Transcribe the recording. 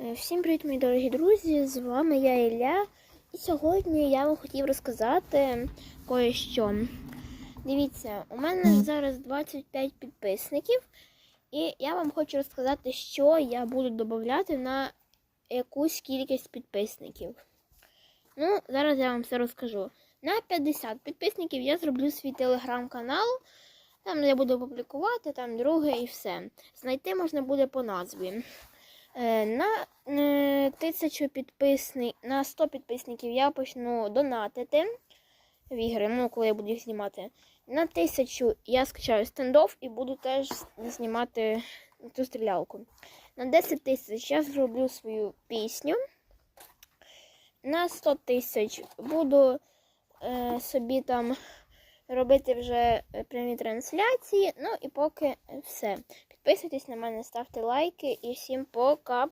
Е, Всім привіт, мої дорогі друзі! З вами я Ілля. І сьогодні я вам хотів розказати кое-що. Дивіться, у мене зараз 25 підписників, і я вам хочу розказати, що я буду додати на якусь кількість підписників. Ну, зараз я вам все розкажу. На 50 підписників я зроблю свій телеграм-канал. Там я буду публікувати, там друге і все. Знайти можна буде по назві. Е, На е, 1000 підписників, на 100 підписників я почну донатити в ігри, ну, коли я буду їх знімати. На 1000 я скачаю стендов і буду теж знімати цю стрілялку. На 10 тисяч я зроблю свою пісню. На 100 тисяч буду е, собі там робити вже е, прямі трансляції. Ну і поки все. Підписуйтесь на мене, ставте лайки і всім пока.